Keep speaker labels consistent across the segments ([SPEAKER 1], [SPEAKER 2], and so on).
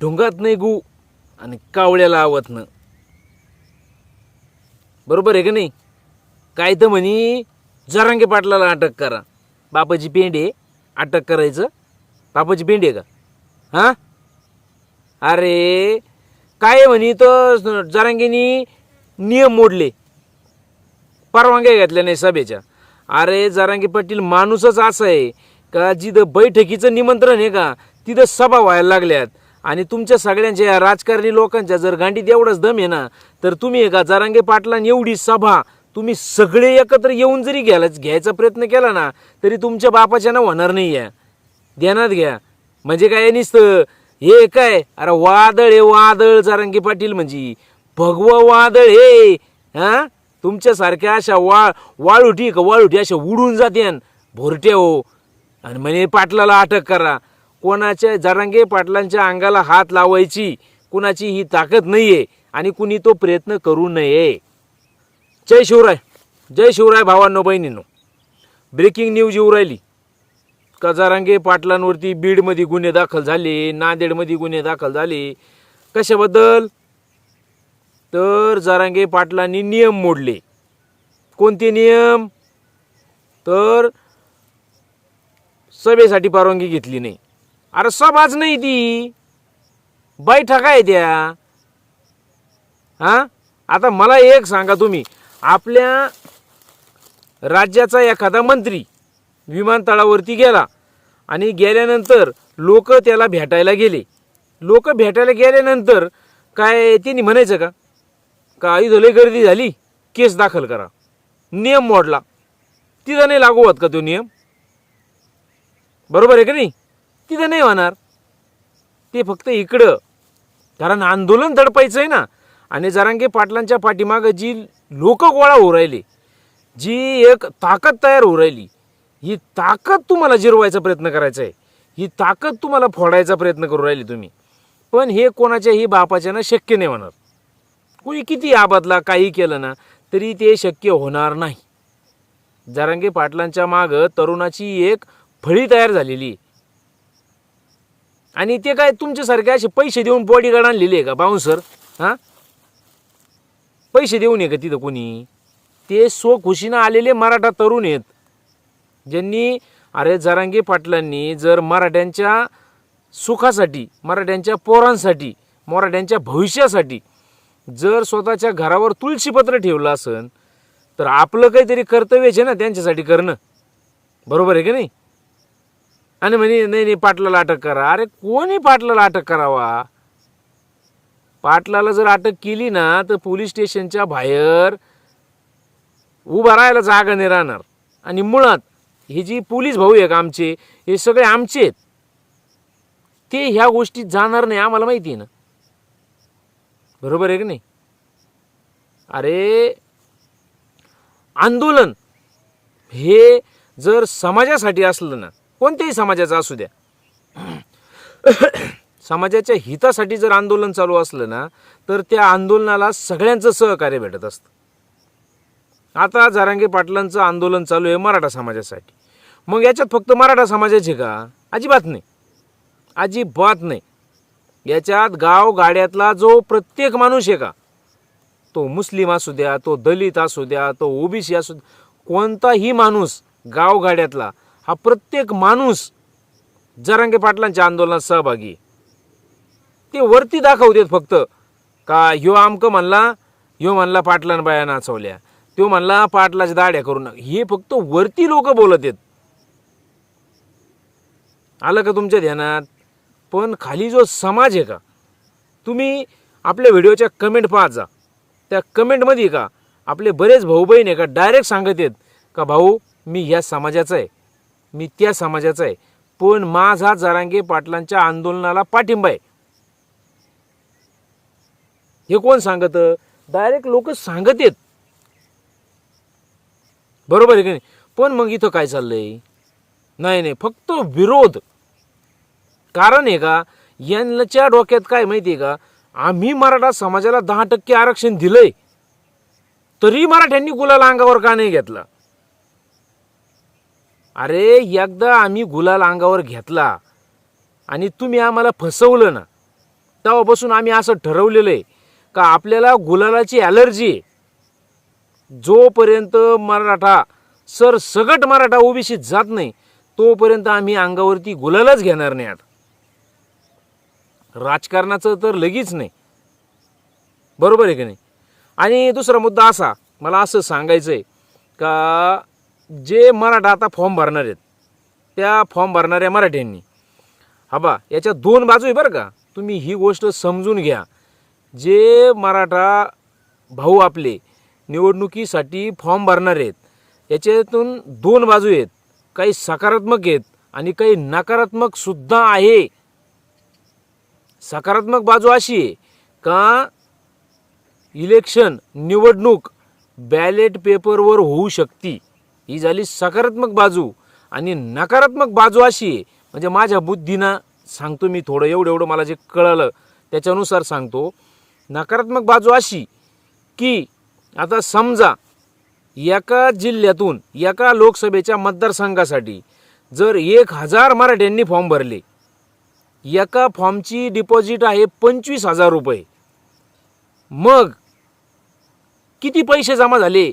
[SPEAKER 1] ढोंगात नाही गू आणि कावळ्याला आवतनं बरोबर आहे का नाही? काय तर म्हणी जरांगे पाटलाला अटक करा. बापाची पेंडे अटक करायचं. बापाची पेंडी आहे का? हां? अरे काय म्हणी तर जरांगेनी नियम मोडले. परवानग्या घेतल्या नाही सभेच्या. अरे जरांगे पाटील माणूसच असं आहे का जिथं बैठकीचं निमंत्रण आहे का तिथं सभा व्हायला लागल्यात. आणि तुमच्या सगळ्यांच्या या राजकारणी लोकांच्या जर गांडीत एवढंच दम आहे ना तर तुम्ही आहे का जरांगे पाटलांनी एवढी सभा तुम्ही सगळे एकत्र येऊन जरी घ्यायला घ्यायचा प्रयत्न केला ना तरी तुमच्या बापाच्या ना होणार नाही आहे. ध्यानात घ्या. म्हणजे काय नुसतं हे काय? अरे वादळ हे वादळ जारंगी पाटील म्हणजे. भगव वादळ हे. हा? तुमच्यासारख्या अशा वा वाळुटी का वाळुटी अशा उडून जाते भोरट्या हो. आणि म्हणे पाटलाला अटक करा. कोणाच्या जरांगे पाटलांच्या अंगाला हात लावायची कुणाची ही ताकद नाहीये आणि कुणी तो प्रयत्न करू नये. जय शिवराय. जय शिवराय भावांनो बहिणींनो. ब्रेकिंग न्यूज येऊ राहिली. कजारांगे पाटलांवरती बीडमध्ये गुन्हे दाखल झाले नांदेडमध्ये गुन्हे दाखल झाले. कशाबद्दल? तर जारांगे पाटलांनी नियम मोडले. कोणते नियम? तर सभेसाठी परवानगी घेतली नाही. अरे सभाच नाही ती. बैठका आहे त्या. हा? आता मला एक सांगा तुम्ही. आपल्या राज्याचा एखादा मंत्री विमानतळावरती गेला आणि गेल्यानंतर लोक त्याला भेटायला गेले. लोक भेटायला गेल्यानंतर काय त्यांनी म्हणायचं का? का इथं लय गर्दी झाली? केस दाखल करा. नियम मोडला. तिथं नाही लागू होत का तो नियम? बरोबर आहे का नाही? तिथं नाही होणार. ते फक्त इकडं. कारण आंदोलन दडपायचं आहे ना. आणि जरांगे पाटलांच्या पाठीमागं जी लोक गोळा होऊ राहिले जी एक ताकद तयार होऊ राहिली ही ताकद तुम्हाला जिरवायचा प्रयत्न करायचा आहे ही ताकद तुम्हाला फोडायचा प्रयत्न करू राहिली तुम्ही. पण हे कोणाच्याही बापाच्या ना शक्य नाही होणार. कोणी किती आबादला काही केलं ना तरी ते शक्य होणार नाही. जरांगे पाटलांच्या मागं तरुणाची एक फळी तयार झालेली आहे. आणि ते काय तुमच्यासारखे असे पैसे देऊन बॉडीगार्ड आणलेले आहे का बाउन्सर हां? पैसे देऊन आहे का तिथं कोणी? ते स्वखुशीनं आलेले मराठा तरुण आहेत. ज्यांनी अरे जरांगे पाटलांनी जर मराठ्यांच्या सुखासाठी मराठ्यांच्या पोरांसाठी मराठ्यांच्या भविष्यासाठी जर स्वतःच्या घरावर तुळशीपत्र ठेवलं असन तर आपलं काहीतरी कर्तव्यच आहे ना त्यांच्यासाठी करणं. बरोबर आहे की नाही? आणि म्हणे नाही नाही पाटलाला अटक करा. अरे कोणी पाटलाला अटक करावा? पाटलाला जर अटक केली ना तर पोलीस स्टेशनच्या बाहेर उभा राहायला जागा नाही राहणार. आणि मुळात हे जी पोलीस भाऊ आहे आमचे हे सगळे आमचे आहेत. ते ह्या गोष्टीत जाणार नाही आम्हाला माहिती आहे ना. बरोबर आहे की नाही? अरे आंदोलन हे जर समाजासाठी असलं ना कोणत्याही समाजाचा असू द्या. समाजाच्या हितासाठी जर आंदोलन चालू असलं ना तर त्या आंदोलनाला सगळ्यांचं सहकार्य भेटत असतं. आता जारांगे पाटलांचं आंदोलन चालू आहे मराठा समाजासाठी. मग याच्यात फक्त मराठा समाजाचे का? अजिबात नाही. अजिबात नाही. याच्यात गाव गाड्यातला जो प्रत्येक माणूस आहे का? तो मुस्लिम असू द्या तो दलित असू द्या तो ओबीसी असू द्या कोणताही माणूस गाव गाड्यातला हा प्रत्येक माणूस जरांगे पाटलांच्या आंदोलनात सहभागी ते वरती दाखवतात फक्त का ह्यो आमकं म्हणला ह्यो म्हणला पाटलान बाया नाचवल्या तो म्हणला पाटलाच्या दाड्या करू नका. हे फक्त वरती लोक बोलत आहेत. आलं का तुमच्या ध्यानात? पण खाली जो समाज आहे का? तुम्ही आपल्या व्हिडिओच्या कमेंट पाहत जा. त्या कमेंटमध्ये का आपले बरेच भाऊ बहीण आहे का? डायरेक्ट सांगत आहेत का भाऊ मी ह्या समाजाचा आहे. मी त्या समाजाचा आहे. पण माझा जरांगे पाटलांच्या आंदोलनाला पाठिंबा आहे. हे कोण सांगत? डायरेक्ट लोक सांगत आहेत बरोबर आहे की नाही? पण मग इथं काय चाललंय? नाही नाही फक्त विरोध. कारण आहे का यांच्या डोक्यात काय माहिती आहे का आम्ही मराठा समाजाला दहा टक्के आरक्षण दिलंय. तरी मराठ्यांनी गुलाला अंगावर का नाही घेतला? अरे एकदा आम्ही गुलाल अंगावर घेतला आणि तुम्ही आम्हाला फसवलं ना तेव्हापासून आम्ही असं ठरवलेलं आहे का आपल्याला गुलालाची ॲलर्जी आहे. जोपर्यंत मराठा सर सगट मराठा ओबीसीत जात नाही तोपर्यंत आम्ही अंगावरती गुलालच घेणार नाही आता. राजकारणाचं तर लगेच नाही. बरोबर आहे की नाही? आणि दुसरा मुद्दा असा मला असं सांगायचं आहे का जे मराठा आता फॉर्म भरणार आहेत त्या फॉर्म भरणाऱ्या मराठ्यांनी हा बा याच्या दोन बाजू आहे बरं का. तुम्ही ही गोष्ट समजून घ्या. जे मराठा भाऊ आपले निवडणुकीसाठी फॉर्म भरणार आहेत याच्यातून दोन बाजू आहेत. काही सकारात्मक आहेत आणि काही नकारात्मक सुद्धा आहे. सकारात्मक बाजू अशी आहे का इलेक्शन निवडणूक बॅलेट पेपरवर होऊ शकते. ही झाली सकारात्मक बाजू आणि नकारात्मक बाजू अशी आहे. म्हणजे माझ्या बुद्धीनं सांगतो मी थोडं एवढं एवढं मला जे कळलं त्याच्यानुसार सांगतो. नकारात्मक बाजू अशी की आता समजा एका जिल्ह्यातून एका लोकसभेच्या मतदारसंघासाठी जर एक हजार मराठ्यांनी फॉर्म भरले एका फॉर्मची डिपॉझिट आहे पंचवीस हजार रुपये. मग किती पैसे जमा झाले?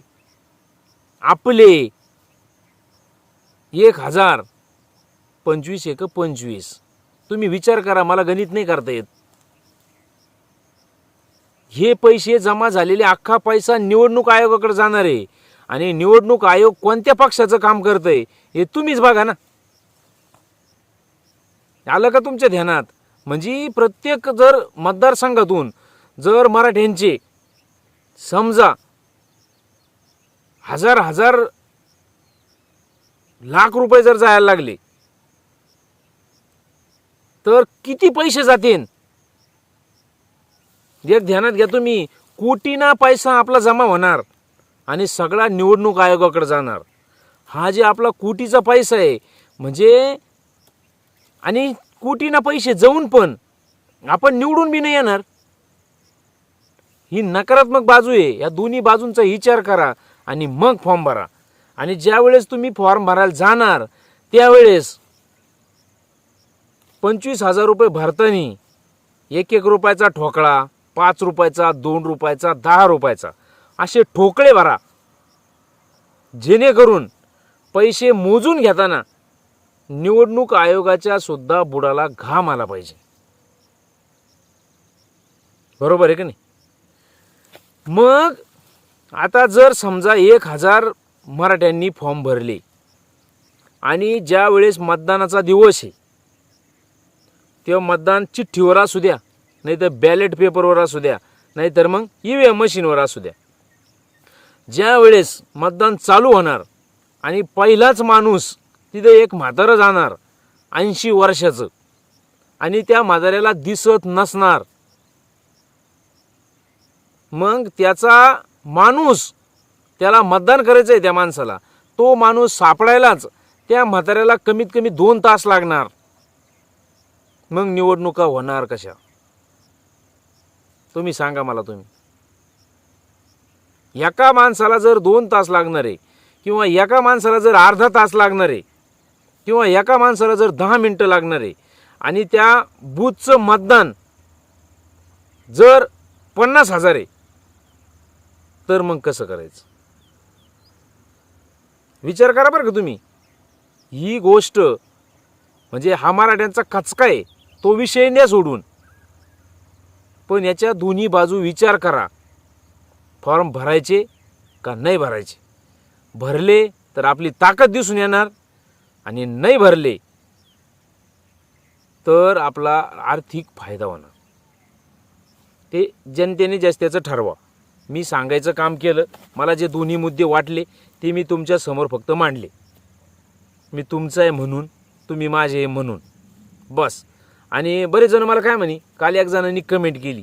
[SPEAKER 1] आपले एक हजार. पंचवीस एक पंचवीस. तुम्ही विचार करा मला गणित नाही करता येत. हे पैसे जमा झालेले अख्खा पैसा निवडणूक आयोगाकडे जाणार आहे. आणि निवडणूक आयोग कोणत्या पक्षाचं काम करतंय हे तुम्हीच बघा ना. आलं का तुमच्या ध्यानात? म्हणजे प्रत्येक जर मतदारसंघातून जर मराठ्यांचे समजा हजार हजार लाख रुपये जर जायला लागले तर किती पैसे जातील? एक ध्यानात घ्या तुम्ही कोटीना पैसा आपला जमा होणार आणि सगळा निवडणूक आयोगाकडे जाणार. हा जे आपला कोटीचा पैसा आहे म्हणजे आणि कोटीना पैसे जाऊन पण आपण निवडून बी नाही येणार. ही नकारात्मक बाजू आहे या दोन्ही बाजूंचा विचार करा आणि मग फॉर्म भरा. आणि ज्या वेळेस तुम्ही फॉर्म भरायला जाणार त्यावेळेस पंचवीस हजार रुपये भरताना एक एक रुपयाचा ठोकळा पाच रुपयाचा दोन रुपयाचा दहा रुपयाचा असे ठोकळे भरा. जेणेकरून पैसे मोजून घेताना निवडणूक आयोगाच्या सुद्धा बुडाला घाम आला पाहिजे. बरोबर आहे का नाही? मग आता जर समजा एक हजार मराठ्यांनी फॉर्म भरले. आणि ज्या वेळेस मतदानाचा दिवस आहे तेव्हा मतदान चिठ्ठीवर असू द्या नाहीतर बॅलेट पेपरवर असू द्या नाहीतर मग ई व्ही एम मशीनवर असू द्या. ज्या वेळेस मतदान चालू होणार आणि पहिलाच माणूस तिथे एक म्हातारं जाणार ऐंशी वर्षाचं आणि त्या म्हाताऱ्याला दिसत नसणार मग त्याचा माणूस त्याला मतदान करायचं आहे त्या माणसाला. तो माणूस सापडायलाच त्या म्हाताऱ्याला कमीत कमी दोन तास लागणार. मग निवडणुका होणार कशा? तुम्ही सांगा मला तुम्ही. एका माणसाला जर दोन तास लागणार आहे किंवा एका माणसाला जर अर्धा तास लागणार आहे किंवा एका माणसाला जर दहा मिनटं लागणार आहे आणि त्या बूथचं मतदान जर पन्नास हजार आहे तर मग कसं करायचं? विचार करा बरं का तुम्ही. ही गोष्ट म्हणजे हा मराठ्यांचा कचका आहे तो विषय न्या सोडून. पण याच्या दोन्ही बाजू विचार करा. फॉर्म भरायचे का नाही भरायचे? भरले तर आपली ताकद दिसून येणार आणि नाही भरले तर आपला आर्थिक फायदा होणार. ते जनतेने जास्त त्याचं ठरवा. मी सांगायचं काम केलं मला जे दोन्ही मुद्दे वाटले ती मी तुमच्यासमोर फक्त मांडले. मी तुमचं आहे म्हणून तुम्ही माझे आहे म्हणून. बस. आणि बरेच जण मला काय म्हणे काल एक जणांनी कमेंट केली.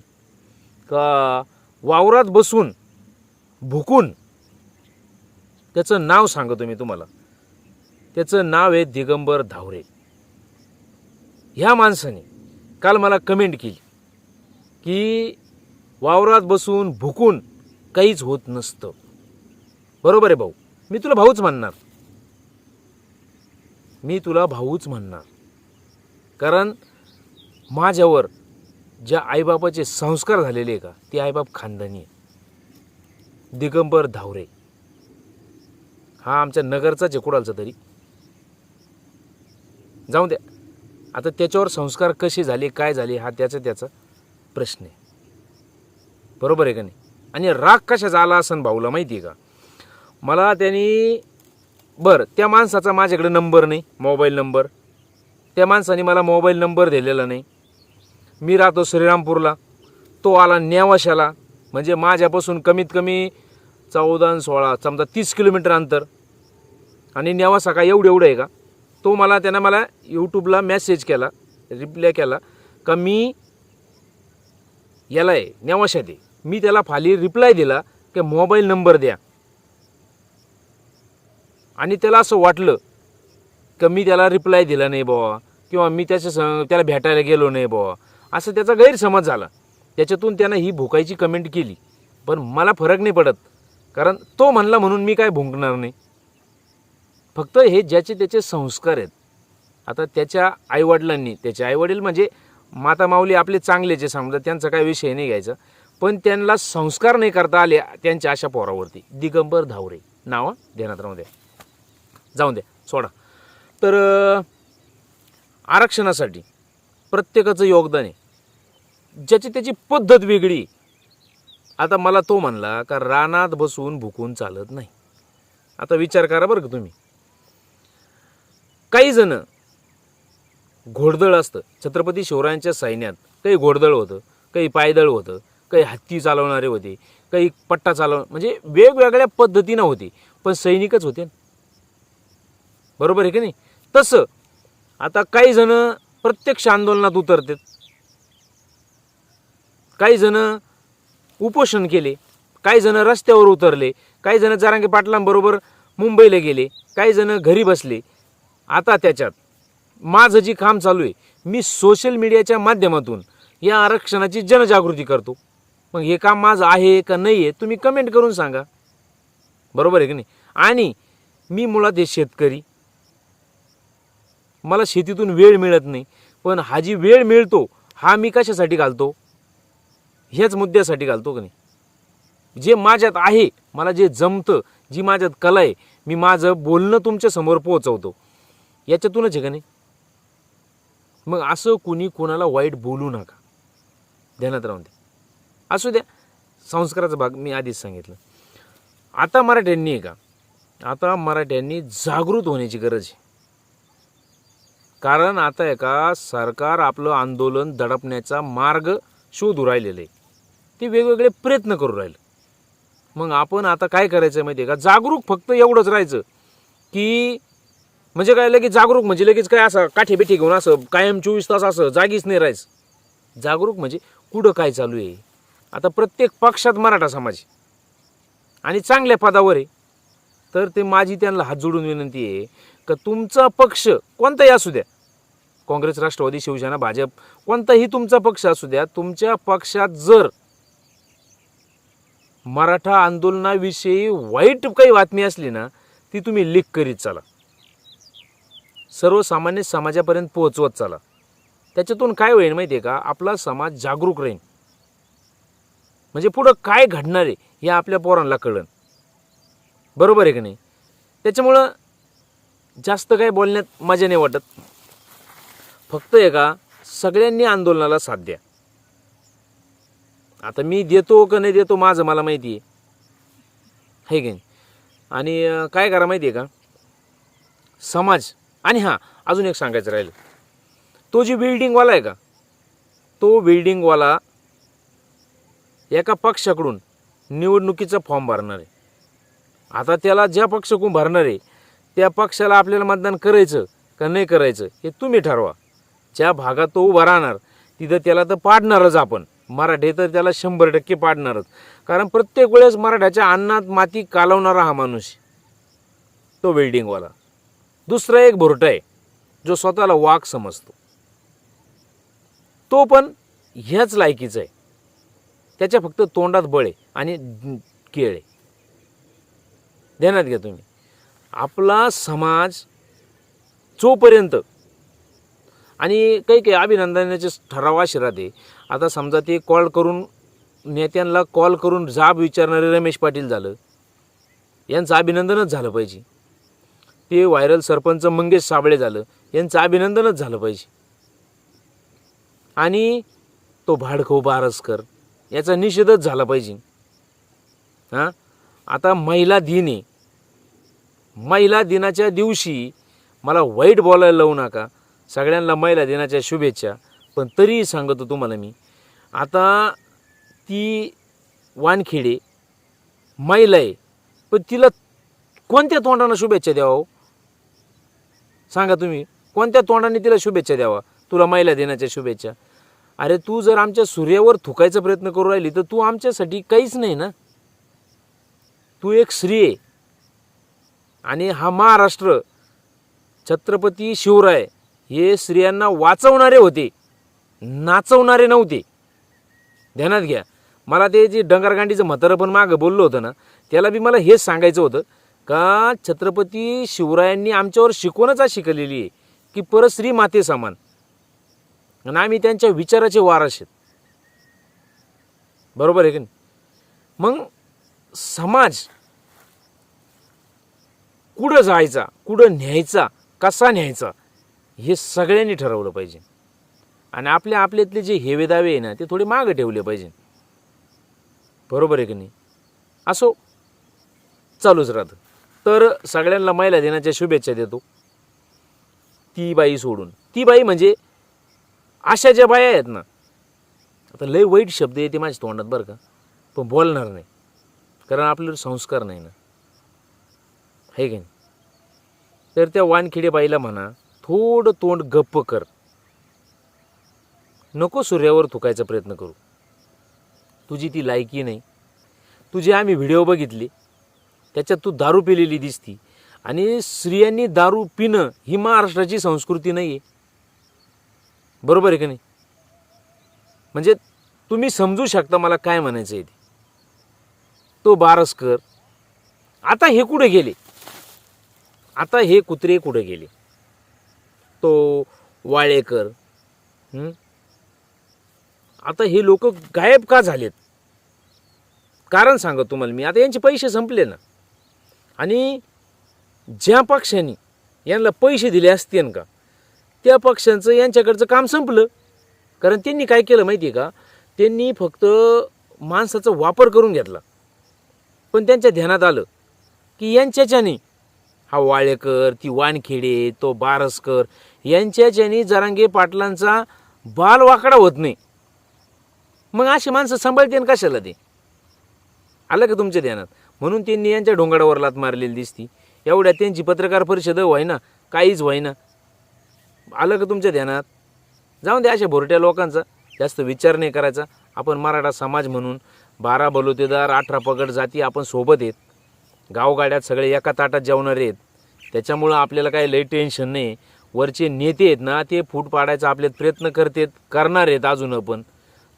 [SPEAKER 1] का वावरात बसून भुकून त्याचं नाव सांगतो मी तुम्हाला. त्याचं नाव आहे दिगंबर धावरे. ह्या माणसाने काल मला कमेंट केली. की वावरात बसून भुकून काहीच होत नसतं. बरोबर आहे भाऊ? मी तुला भाऊच म्हणणार. मी तुला भाऊच म्हणणार. कारण माझ्यावर ज्या आईबापाचे संस्कार झालेले आहे का ते आईबाप खानदानी आहे. दिगंबर धावरे. हा आमच्या नगरचाच आहे कुडालचा तरी. जाऊ द्या आता त्याच्यावर संस्कार कसे झाले काय झाले हा त्याचा त्याचा प्रश्न आहे. बरोबर आहे का नाही? आणि राग कशाचा आला असं भाऊला माहिती आहे का? मला त्यांनी बरं त्या माणसाचा माझ्याकडे नंबर नाही मोबाईल नंबर. त्या माणसाने मला मोबाईल नंबर दिलेला नाही. मी राहतो श्रीरामपूरला. तो आला नेवाशाला म्हणजे माझ्यापासून कमीत कमी चौदा आणि सोळा समजा तीस किलोमीटर अंतर. आणि नेवासा का एवढं एवढं आहे का? तो मला त्यानं मला यूट्यूबला मेसेज केला रिप्लाय केला का मी याला आहे न्यावाशा दे मी त्याला फाली रिप्लाय दिला की मोबाईल नंबर द्या. आणि त्याला असं वाटलं का मी त्याला रिप्लाय दिला नाही बुवा? किंवा मी त्याच्या सं त्याला भेटायला गेलो नाही बुवा? असं त्याचा गैरसमज झाला. त्याच्यातून त्यानं ही भुकायची कमेंट केली. पण मला फरक नाही पडत कारण तो म्हणला म्हणून मी काय भुंकणार नाही. फक्त हे ज्याचे त्याचे संस्कार आहेत. आता त्याच्या आईवडिलांनी त्याचे आईवडील म्हणजे माता माऊली आपले चांगलेचे समजा त्यांचा काय विषय नाही घ्यायचा. पण त्यांना संस्कार नाही करता आले त्यांच्या अशा पोरावरती. दिगंबर धावरे. नाव ध्यानात राहू द्या. जाऊन द्या सोडा. तर आरक्षणासाठी प्रत्येकाचं योगदान आहे. ज्याची त्याची पद्धत वेगळी आता मला तो म्हणला का रानात बसून भुकून चालत नाही. आता विचार करा बरं का तुम्ही. काही जण घोडदळ असतं. छत्रपती शिवरायांच्या सैन्यात काही घोडदळ होतं काही पायदळ होतं काही हत्ती चालवणारे होते काही पट्टा चालव म्हणजे वेगवेगळ्या पद्धतीनं होते. पण सैनिकच होते ना. बरोबर आहे की नाही? तसं आता काही जण प्रत्यक्ष आंदोलनात उतरतात. काही जण उपोषण केले काही जण रस्त्यावर उतरले काही जण जारांगे पाटलांबरोबर मुंबईला गेले काही जण घरी बसले. आता त्याच्यात माझं जी काम चालू आहे मी सोशल मीडियाच्या माध्यमातून या आरक्षणाची जनजागृती करतो. मग हे काम माझं आहे का नाही आहे तुम्ही कमेंट करून सांगा. बरोबर आहे की नाही? आणि मी मुळात हे शेतकरी मला शेतीतून वेळ मिळत नाही पण हा जी वेळ मिळतो हा मी कशासाठी घालतो? ह्याच मुद्द्यासाठी घालतो का नाही? जे माझ्यात आहे मला जे जमतं जी माझ्यात कला आहे मी माझं बोलणं तुमच्यासमोर पोहोचवतो. याच्यातूनच आहे का नाही? मग असं कुणी कोणाला वाईट बोलू नका. ध्यानात राहून द्या. असू द्या. संस्काराचा भाग मी आधीच सांगितलं. आता मराठ्यांनी आहे का? आता मराठ्यांनी जागृत होण्याची गरज आहे. कारण आता आहे का सरकार आपलं आंदोलन दडपण्याचा मार्ग शोधू राहिलेलं आहे. ते वेगवेगळे प्रयत्न करू राहिले. मग आपण आता काय करायचं माहिती आहे का? जागरूक फक्त एवढंच राहायचं की म्हणजे काय लगेच जागरूक म्हणजे लगेच काय असं काठी बिठी घेऊन असं कायम चोवीस तास असं जागीच नाही राहायचं. जागरूक म्हणजे कुठं काय चालू आहे? आता प्रत्येक पक्षात मराठा समाज आणि चांगल्या पदावर आहे. तर ते माझी त्यांना हात जोडून विनंती आहे का तुमचा पक्ष कोणताही असू द्या काँग्रेस राष्ट्रवादी शिवसेना भाजप कोणताही तुमचा पक्ष असू द्या तुमच्या पक्षात जर मराठा आंदोलनाविषयी वाईट काही बातमी असली ना ती तुम्ही लीक करीत चाला. सर्वसामान्य समाजापर्यंत पोहोचवत चाला. त्याच्यातून काय होईल माहिती आहे का? आपला समाज जागरूक राहील म्हणजे पुढं काय घडणार आहे हे आपल्या पोरांना कळन बरोबर आहे की नाही? त्याच्यामुळं जास्त काय बोलण्यात मजा नाही वाटत. फक्त आहे का सगळ्यांनी आंदोलनाला साथ द्या. आता मी देतो का नाही देतो माझं मला माहिती आहे. है की नाही? आणि काय करा माहिती आहे का? समाज आणि हां अजून एक सांगायचं राहिलं. तो जी बिल्डिंगवाला आहे का? तो बिल्डिंगवाला एका पक्षाकडून निवडणुकीचा फॉर्म भरणार आहे. आता त्याला ज्या पक्षाकडून भरणार आहे त्या पक्षाला आपल्याला मतदान करायचं का नाही करायचं हे तुम्ही ठरवा. ज्या भागात तो उभा राहणार तिथं त्याला तर पाडणारच आपण. मराठे तर त्याला शंभर टक्के पाडणारच. कारण प्रत्येक वेळेस मराठ्याच्या अन्नात माती कालवणारा हा माणूस तो बिल्डिंगवाला दुसरा एक भोरटा आहे जो स्वतःला वाघ समजतो. तो पण ह्याच लायकीचा आहे. त्याच्या फक्त तोंडात बळे आणि केळ आहे. ध्यानात घ्या तुम्ही. आपला समाज जोपर्यंत आणि काही काही अभिनंदनाचे ठराव असे राहते. आता समजा ते कॉल करून नेत्यांना कॉल करून जाब विचारणारे रमेश पाटील झालं. यांचं अभिनंदनच झालं पाहिजे. ते व्हायरल सरपंच मंगेश साबळे झालं. यांचं अभिनंदनच झालं पाहिजे. आणि तो भाडखो बारसकर याचा निषेधच झाला पाहिजे. हां? आता महिला दिन आहे. महिला दिनाच्या दिवशी मला वाईट बोलायला लावू नका. सगळ्यांना महिला दिनाच्या शुभेच्छा. पण तरीही सांगतो तुम्हाला मी आता ती वानखेडे महिला आहे पण तिला कोणत्या तोंडानं शुभेच्छा द्यावा? सांगा तुम्ही कोणत्या तोंडाने तिला शुभेच्छा द्यावा? तुला महिला दिनाच्या शुभेच्छा. अरे तू जर आमच्या सूर्यावर थुकायचा प्रयत्न करू राहिली तर तू आमच्यासाठी काहीच नाही ना. तू एक स्त्री आहे. आणि हा महाराष्ट्र छत्रपती शिवराय हे स्त्रियांना वाचवणारे होते. नाचवणारे नव्हते. ध्यानात घ्या. मला ते जे डंगरगांडीचं म्हातारं पण मागं बोललो होतं ना त्याला बी मला हेच सांगायचं होतं का छत्रपती शिवरायांनी आमच्यावर शिकवणच आज शिकलेली आहे की परत स्त्री माते समान. आणि आम्ही त्यांच्या विचाराचे वारस आहेत. बरोबर आहे की नाही? मग समाज कुठं जायचा कुठं न्यायचा कसा न्यायचा? हे सगळ्यांनी ठरवलं पाहिजे. आणि आपल्या आपल्यातले जे हेवेदावे आहे ना ते थोडे मागं ठेवले पाहिजे. बरोबर आहे की नाही? असो चालूच राहतं. तर सगळ्यांना महिला दिनाच्या शुभेच्छा देतो. ती बाई सोडून. ती बाई म्हणजे अशा ज्या बाया आहेत ना आता लय वाईट शब्द येते माझ्या तोंडात बरं का पण बोलणार नाही. कारण आपल्याला संस्कार नाही ना. आहे की नाही? तर त्या वानखिडे बाईला म्हणा थोडं तोंड गप्प कर. नको सूर्यावर थुकायचा प्रयत्न करू. तुझी ती लायकी नाही. तुझे आम्ही व्हिडिओ बघितले. त्याच्यात तू दारू पिलेली दिसती आणि स्त्रियांनी दारू पिणं ही महाराष्ट्राची संस्कृती नाही आहे बरोबर आहे का नाही? म्हणजे तुम्ही समजू शकता मला काय म्हणायचं आहे ते. तो बारसकर आता हे कुठे गेले? आता हे कुत्रे कुठे गेले? तो वाळेकर. आता हे लोक गायब का झालेत? कारण सांगत तुम्हाला मी. आता यांचे पैसे संपले ना. आणि ज्या पक्षांनी यांना पैसे दिले असते का त्या पक्षांचं यांच्याकडचं काम संपलं. कारण त्यांनी काय केलं माहिती आहे का? त्यांनी फक्त माणसाचा वापर करून घेतला. पण त्यांच्या ध्यानात आलं की यांच्याच्याने हा वाळेकर ती वानखेडे तो बारसकर यांच्याच्याने जरांगे पाटलांचा बाल वाकडा होत नाही. मग अशी माणसं सांभाळते आणि कशाला ते? आलं का तुमच्या ध्यानात? म्हणून त्यांनी यांच्या डोंगरावर लात मारलेली दिसती. एवढ्या त्यांची पत्रकार परिषद व्हायना काहीच व्हायना. आलं का तुमच्या ध्यानात? जाऊन द्या अशा भोरट्या लोकांचा. जास्त विचार नाही करायचा. आपण मराठा समाज म्हणून बारा बलुतेदार अठरा पगड जाती आपण सोबत आहेत. गावगाड्यात सगळे एका ताटात जेवणारे आहेत. त्याच्यामुळं आपल्याला काही लई टेन्शन नाही. वरचे नेते आहेत ना ते फूट पाडायचा आपल्यात प्रयत्न करतात करणार आहेत अजून पण.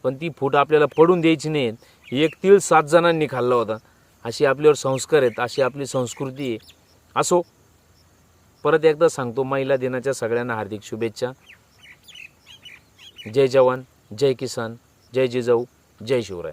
[SPEAKER 1] पण ती फूट आपल्याला पडून द्यायची नाहीत एक तीळ सात जणांनी खाल्ला होता. अशी आपल्यावर संस्कार आहेत अशी आपली संस्कृती आहे. असो. परत एकदा सांगतो महिला दिनाच्या सगळ्यांना हार्दिक शुभेच्छा. जय जवान जय किसान जय जिजाऊ जय शिवराय.